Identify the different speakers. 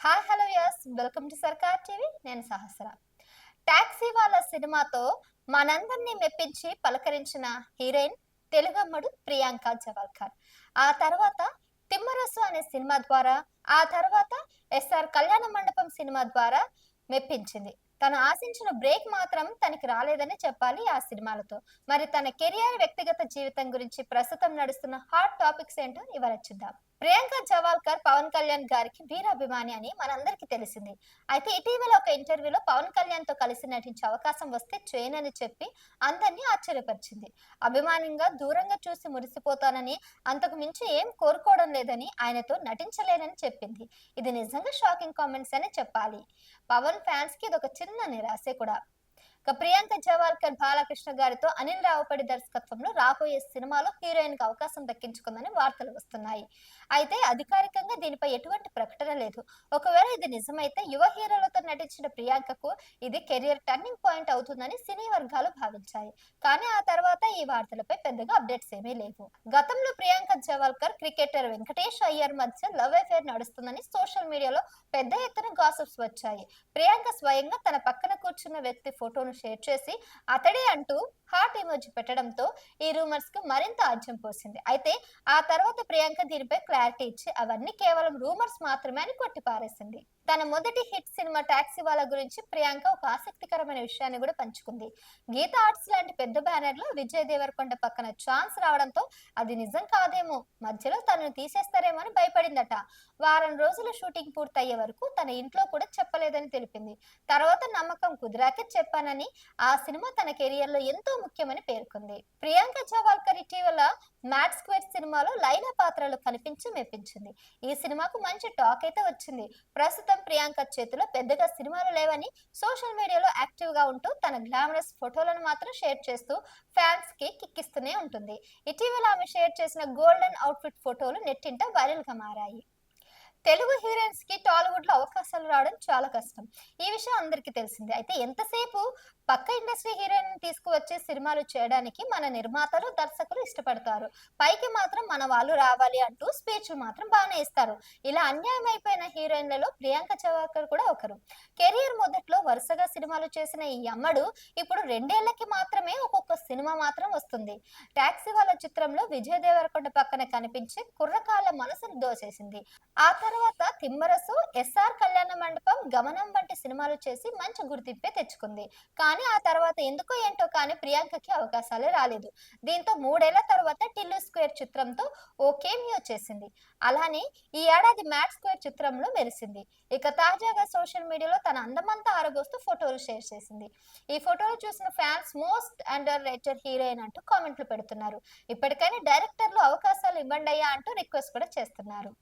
Speaker 1: Hi hello yes welcome to Sarkar TV నేను Sahasra. Taxi వాళ్ళ సినిమాతో మనందరినీ మెప్పించి పలకరించిన హీరోయిన్ తెలుగమ్మడు ప్రియాంక జవాల్కర్. ఆ తర్వాత తిమ్మరసు అనే సినిమా ద్వారా ఆ తర్వాత ఎస్ఆర్ కళ్యాణ మండపం సినిమా ద్వారా మెప్పించింది. తను ఆశించిన బ్రేక్ మాత్రం తనకి రాలేదని చెప్పాలి ఆ సినిమాలతో. మరి తన కెరియర్ వ్యక్తిగత జీవితం గురించి ప్రస్తుతం నడుస్తున్న హాట్ టాపిక్స్ ఏంటో ఇవాళ చూద్దాం. ప్రియాంక జవాల్కర్ పవన్ కళ్యాణ్ గారికి వీరాభిమాని అని మనందరికీ తెలిసింది. అయితే ఇటీవల ఒక ఇంటర్వ్యూలో పవన్ కళ్యాణ్తో కలిసి నటించే అవకాశం వస్తే చేయనని చెప్పి అందరినీ ఆశ్చర్యపరిచింది. అభిమానంగా దూరంగా చూసి మురిసిపోతానని అంతకు మించి ఏం కోరుకోవడం లేదని ఆయనతో నటించలేనని చెప్పింది. ఇది నిజంగా షాకింగ్ కామెంట్స్ అని చెప్పాలి. పవన్ ఫ్యాన్స్కి ఇది ఒక చిన్న నిరాశే కూడా. ఇక ప్రియాంక జవాల్కర్ బాలకృష్ణ గారితో అనిల్ రావుపడి దర్శకత్వంలో రాబోయే సినిమాలో హీరోయిన్కి అవకాశం దక్కించుకుందని వార్తలు వస్తున్నాయి. అయితే అధికారికంగా దీనిపై ఎటువంటి ప్రకటన లేదు. ఒకవేళ ఇది నిజమైతే యువ హీరోలతో నటించిన ప్రియాంకకు ఇది కెరియర్ టర్నింగ్ పాయింట్ అవుతుందని సినీ వర్గాలు భావించాయి. కానీ ఆ తర్వాత ఈ వార్తలపై పెద్దగా అప్డేట్స్ ఏమీ లేవు. గతంలో ప్రియాంక జవాల్కర్ క్రికెటర్ వెంకటేష్ అయ్యర్ మధ్య లవ్ అఫేర్ నడుస్తుందని సోషల్ మీడియాలో పెద్ద ఎత్తున గాసిప్స్ వచ్చాయి. ప్రియాంక స్వయంగా తన పక్కన కూర్చున్న వ్యక్తి ఫోటోను షేర్ చేసి అతడే అంటూ హార్ట్ ఎమోజీ పెట్టడంతో ఈ రూమర్స్కు మరింత ఆజ్యం పోసింది. అయితే ఆ తర్వాత ప్రియాంక దీనిపై క్లారిటీ ఇచ్చి అవన్నీ కేవలం రూమర్స్ మాత్రమే అని కొట్టిపారేసింది. తన మొదటి హిట్ సినిమా టాక్సీ వాళ్ళ గురించి ప్రియాంక ఒక ఆసక్తికరమైన విషయాన్ని కూడా పంచుకుంది. గీత ఆర్ట్స్ లాంటి పెద్ద బ్యానర్లో విజయ్ దేవరకొండ పక్కన ఛాన్స్ రావడంతో అది నిజం కాదేమో మధ్యలో తనను తీసేస్తారేమో అని భయపడిందట. వారం రోజుల షూటింగ్ పూర్తయ్యే వరకు తన ఇంట్లో కూడా చెప్పలేదని తెలిపింది. తర్వాత నమ్మకం కుదిరాకే చెప్పానని ఆ సినిమా తన కెరియర్లో ఎంతో ముఖ్యమని పేర్కొంది. ప్రియాంక జవాల్కర్ ఇటీవల మ్యాట్ స్క్వేర్ సినిమాలో లైలా పాత్రలు కనిపించి మెప్పించింది. ఈ సినిమాకు మంచి టాక్ అయితే వచ్చింది. ప్రస్తుతం ప్రియాంక చేతిలో పెద్దగా సినిమాలు లేవని సోషల్ మీడియాలో యాక్టివ్గా ఉంటూ తన గ్లామరస్ ఫోటోలను మాత్రం షేర్ చేస్తూ ఫ్యాన్స్కి కిక్కిస్తూనే ఉంటుంది. ఇటీవల ఆమె షేర్ చేసిన గోల్డెన్ అవుట్ఫిట్ ఫోటోలు నెట్టింట వైరల్గా మారాయి. తెలుగు హీరోయిన్స్కి టాలీవుడ్లో అవకాశాలు రావడం చాలా కష్టం. ఈ విషయం అందరికీ తెలిసిందే. అయితే ఎంతసేపు పక్క ఇండస్ట్రీ హీరోయిన్ తీసుకువచ్చే సినిమాలు చేయడానికి మన నిర్మాతలు దర్శకులు ఇష్టపడతారు. పైకి మాత్రం మన వాళ్ళు రావాలి అంటూ స్పీచ్లు మాత్రం బాగానే ఇస్తారు. ఇలా అన్యాయం అయిపోయిన హీరోయిన్లలో ప్రియాంక చవాకర్ కూడా ఒకరు. కెరియర్ మొదట్లో వరుసగా సినిమాలు చేసిన ఈ అమ్మడు ఇప్పుడు రెండేళ్ళకి మాత్రమే ఒక్కొక్క సినిమా మాత్రం వస్తుంది. టాక్సీ వాళ్ళ చిత్రంలో విజయ్ దేవరకొండ పక్కన కనిపించి కుర్రకాల మనసును దోచేసింది ఆ తర్వాత తిమ్మరసు ఎస్ఆర్ కళ్యాణ మండపం గమనం వంటి సినిమాలు చేసి మంచి గుర్తింపే తెచ్చుకుంది. కానీ ఆ తర్వాత ఎందుకో ఏంటో కానీ ప్రియాంకకి అవకాశాలే రాలేదు. దీంతో మూడేళ్ళ తర్వాత టిల్లు స్క్వేర్ చిత్రంతో ఓ కేమియో చేసింది. అలానే ఈ ఏడాది మ్యాట్ స్క్వేర్ చిత్రంలో మెరిసింది. ఇక తాజాగా సోషల్ మీడియాలో తన అందమంతా ఆరబోస్తూ ఫోటోలు షేర్ చేసింది. ఈ ఫోటోలు చూసిన fans most underrated heroine అంటూ కామెంట్లు పెడుతున్నారు. ఇప్పటికైనా డైరెక్టర్లు అవకాశాలు ఇవ్వండి అయ్యా అంటూ రిక్వెస్ట్ కూడా చేస్తున్నారు.